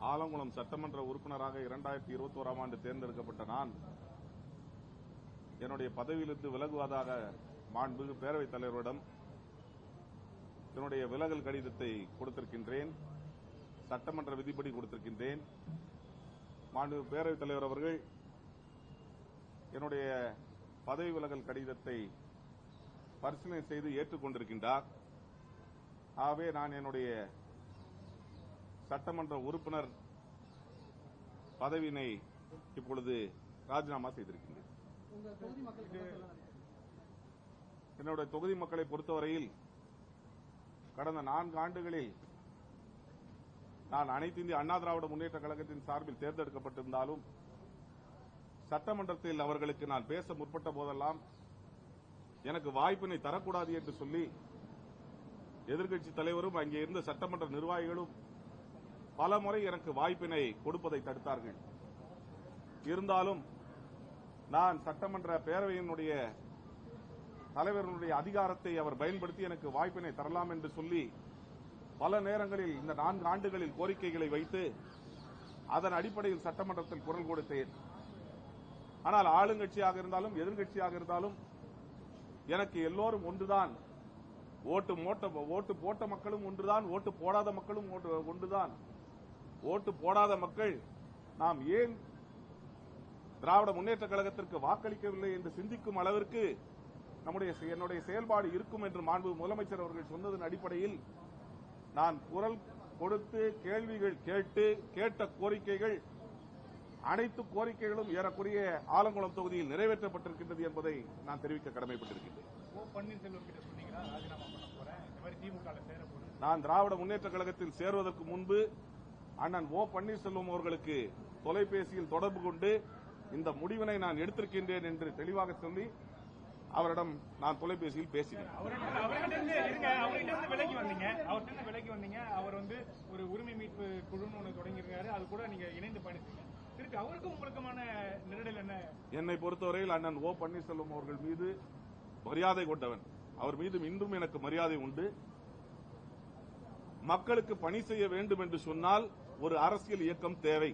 ஆலங்குளம் சட்டமன்ற உறுப்பினராக இரண்டாயிரத்தி இருபத்தி ஓராம் ஆண்டு தேர்ந்தெடுக்கப்பட்ட நான் என்னுடைய பதவியிலிருந்து விலகுவதாக மாண்புமிகு பேரவைத் தலைவரிடம் என்னுடைய விலகல் கடிதத்தை கொடுத்திருக்கின்றேன். சட்டமன்ற விதிப்படி கொடுத்திருக்கின்றேன். மாண்புமிகு பேரவைத் தலைவர் அவர்கள் என்னுடைய பதவி விலகல் கடிதத்தை பரிசீலனை செய்து ஏற்றுக்கொண்டிருக்கின்றார். ஆகவே நான் என்னுடைய சட்டமன்ற உறுப்பினர் பதவியினை இப்பொழுது ராஜினாமா செய்திருக்கின்றேன். என்னுடைய தொகுதி மக்களை பொறுத்தவரையில் கடந்த நான்கு ஆண்டுகளில் நான் அனைத்து இந்திய அண்ணா திராவிட முன்னேற்ற கழகத்தின் சார்பில் தேர்ந்தெடுக்கப்பட்டிருந்தாலும் சட்டமன்றத்தில் அவர்களுக்கு நான் பேச முற்பட்ட போதெல்லாம் எனக்கு வாய்ப்பினை தரக்கூடாது என்று சொல்லி எதிர்க்கட்சி தலைவரும் அங்கே இருந்த சட்டமன்ற நிர்வாகிகளும் பல முறை எனக்கு வாய்ப்பினை கொடுப்பதை தடுத்தார்கள். இருந்தாலும் நான் சட்டமன்ற பேரவையினுடைய தலைவர்களுடைய அதிகாரத்தை அவர் பயன்படுத்தி எனக்கு வாய்ப்பினை தரலாம் என்று சொல்லி பல நேரங்களில் இந்த நான்கு ஆண்டுகளில் கோரிக்கைகளை வைத்து அதன் அடிப்படையில் சட்டமன்றத்தில் குரல் கொடுத்தேன். ஆனால் ஆளுங்கட்சியாக இருந்தாலும் எதிர்கட்சியாக இருந்தாலும் எனக்கு எல்லோரும் ஒன்றுதான். ஓட்டு மோட்ட ஓட்டு போட்ட மக்களும் ஒன்றுதான் ஓட்டு போடாத மக்களும் ஒன்று- ஒன்றுதான். ஓட்டு போடாத மக்கள் நாம் ஏன் திராவிட முன்னேற்ற கழகத்திற்கு வாக்களிக்கவில்லை என்று சிந்திக்கும் அளவிற்கு நம்முடைய என்னுடைய செயல்பாடு இருக்கும் என்று மாண்பு முதலமைச்சர் அவர்கள் சொன்னதன் அடிப்படையில் நான் குரல் கொடுத்து கேள்விகள் கேட்டு கேட்ட கோரிக்கைகள் அனைத்து கோரிக்கைகளும் ஏறக்குறைய ஆலங்குளம் தொகுதியில் நிறைவேற்றப்பட்டிருக்கின்றது என்பதை நான் தெரிவிக்க கடமைப்பட்டிருக்கின்றேன். நான் திராவிட முன்னேற்ற கழகத்தில் சேருவதற்கு முன்பு அண்ணன் ஓ பன்னீர்செல்வம் அவர்களுக்கு தொலைபேசியில் தொடர்பு கொண்டு இந்த முடிவினை நான் எடுத்திருக்கின்றேன் என்று தெளிவாக சொல்லி அவரிடம் நான் தொலைபேசியில் பேசினேன். விலகி வந்தீங்க. அவர்கிட்ட விலகி வந்தீங்க. அவர் வந்து ஒரு உரிமை மீட்பு குழுன்னு ஒன்று தொடங்கியிருக்காரு. அது கூட நீங்க இணைந்து பயணிச்சீங்க. திருப்பி அவருக்கும் உங்களுக்குமான நெருடல் என்ன? என்னை பொறுத்தவரையில் அண்ணன் ஓ பன்னீர்செல்வம் அவர்கள் மீது மரியாதை கொண்டவன். அவர் மீது இன்றும் எனக்கு மரியாதை உண்டு. மக்களுக்கு பணி செய்ய வேண்டும் என்று சொன்னால் ஒரு அரசியல் இயக்கம் தேவை.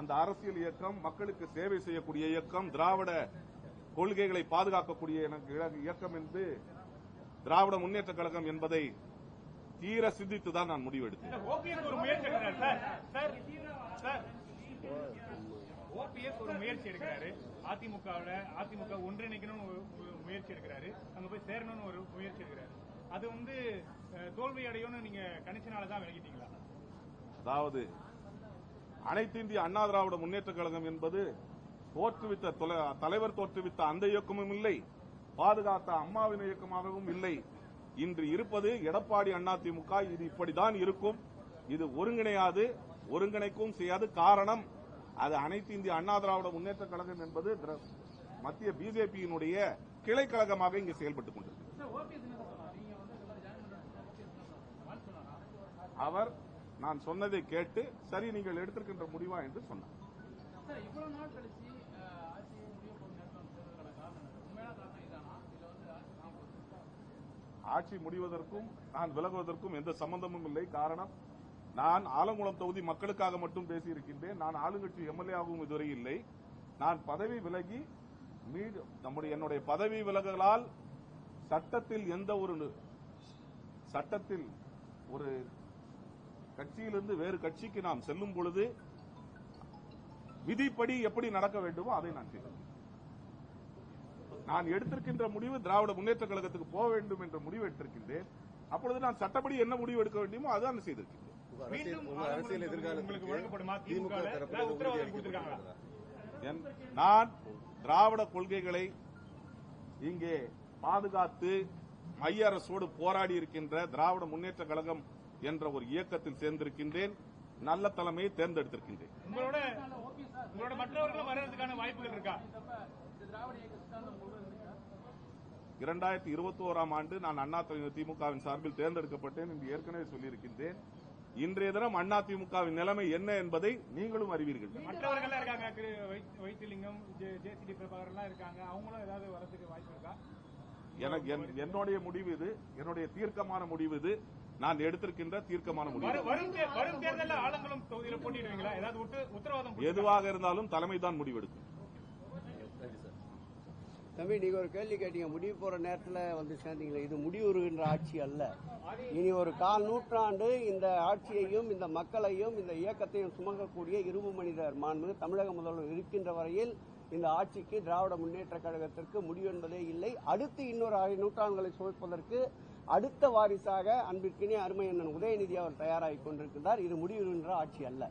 அந்த அரசியல் இயக்கம் மக்களுக்கு சேவை செய்யக்கூடிய இயக்கம் திராவிட கொள்கைகளை பாதுகாக்கக்கூடிய எனக்கு இயக்கம் என்று திராவிட முன்னேற்ற கழகம் என்பதை தீர சிந்தித்து தான் நான் முடிவெடுத்தேன். ஓபிஎஸ் ஒரு முயற்சி சார். சார் ஒரு முயற்சி எடுக்கிறாரு. அதிமுகவில் அதிமுக ஒன்றிணைக்கணும்னு ஒரு முயற்சி எடுக்கிறாரு. அங்க போய் சேரணும்னு ஒரு முயற்சி எடுக்கிறாரு. அது வந்து தோல்வி அடையும்னு நீங்க கணிச்சனால தான் விலகிட்டீங்களா அதாவது அனைத்து இந்திய அண்ணா திராவிட முன்னேற்ற கழகம் என்பது தோற்றுவித்த தொலை- தலைவர் தோற்றுவித்த அந்த இயக்கமும் இல்லை பாதுகாத்த அம்மாவின் இயக்கமாகவும் இல்லை. இன்று இருப்பது எடப்பாடி அண்ணா திமுக இது இப்படிதான் இருக்கும். இது ஒருங்கிணையாது ஒருங்கிணைக்கவும் செய்யாது. காரணம் அது அனைத்து இந்திய அண்ணா திராவிட முன்னேற்ற கழகம் என்பது மத்திய பிஜேபியினுடைய கிளை கழகமாக இங்கு செயல்பட்டுக் கொண்டிருக்கிறது? அவர் நான் சொன்னதை கேட்டு சரி நீங்கள் எடுத்திருக்கின்ற முடிவா என்று சொன்னார். ஆட்சி முடிவதற்கும் நான் விலகுவதற்கும் எந்த சம்பந்தமும் இல்லை. காரணம் நான் ஆலங்குளம் தொகுதி மக்களுக்காக மட்டும் பேசியிருக்கின்றேன். நான் ஆளுங்கட்சி எம்எல்ஏ ஆகவும் இதுவரை இல்லை. நான் பதவி விலகி மீது நம்முடைய என்னுடைய பதவி விலகலால் சட்டத்தில் எந்த ஒரு சட்டத்தில் ஒரு கட்சியிலிருந்து வேறு கட்சிக்கு நாம் செல்லும் பொழுது விதிப்படி எப்படி நடக்க வேண்டுமோ அதை நான் செய்தேன் நான் எடுத்திருக்கின்ற முடிவு திராவிட முன்னேற்ற கழகத்துக்கு போக வேண்டும் என்ற முடிவு எடுத்திருக்கின்றேன். அப்பொழுது நான் சட்டப்படி என்ன முடிவு எடுக்க வேண்டுமோ அதான் செய்திருக்கின்றேன். உங்க அரசியல்? என்- நான் திராவிட கொள்கைகளை இங்கே பாதுகாத்து மைய அரசோடு போராடி இருக்கின்ற திராவிட முன்னேற்ற கழகம் என்ற ஒரு இயக்கத்தில் சேர்ந்திருக்கின்றேன் நல்ல தலைமையை தேர்ந்தெடுத்திருக்கின்றேன்? இரண்டாயிரத்தி இருபத்தி ஓராம் ஆண்டு நான் அண்ணா திமுகவின் சார்பில் தேர்ந்தெடுக்கப்பட்டேன் என்று ஏற்கனவே சொல்லியிருக்கின்றேன். இன்றைய தினம் அண்ணா திமுகவின் நிலைமை என்ன என்பதை நீங்களும் அறிவீர்கள். மற்றவர்கள் இருக்காங்க வைத்திலிங்கம் ஜேசிடி பிரபாகர் எல்லாம் இருக்காங்க. அவங்களும் ஏதாவது வரதுக்கு வாய்ப்பு இருக்கா? எனக்கு என்- என்னுடைய முடிவு இது என்னுடைய தீர்க்கமான முடிவு இது. நான் எடுத்திருக்கின்ற தீர்க்கமான முடிவு. எதுவாக இருந்தாலும் தலைமை தான் முடிவெடுக்கும். தம்பி நீங்க ஒரு கேள்வி கேட்டீங்க. முடிவு போற நேரத்துல வந்து சேர்ந்தீங்களே. இது முடிவுறுகின்ற ஆட்சி அல்ல. இனி ஒரு கால் நூற்றாண்டு இந்த ஆட்சியையும் இந்த மக்களையும் இந்த இயக்கத்தையும் சுமக்கக்கூடிய இரும்பு மனிதர் மாண்பு தமிழக முதல்வர் இருக்கின்ற வரையில் இந்த ஆட்சிக்கு திராவிட முன்னேற்ற கழகத்திற்கு முடிவு என்பதே இல்லை. அடுத்து இன்னொரு ஆறு நூற்றாண்டுகளை சுமப்பதற்கு அடுத்த வாரிசாக அன்பிற்கினே அருமை அண்ணன் உதயநிதி அவர் தயாராகிக் கொண்டிருக்கிறார் இது முடிவுகின்ற ஆட்சி அல்ல.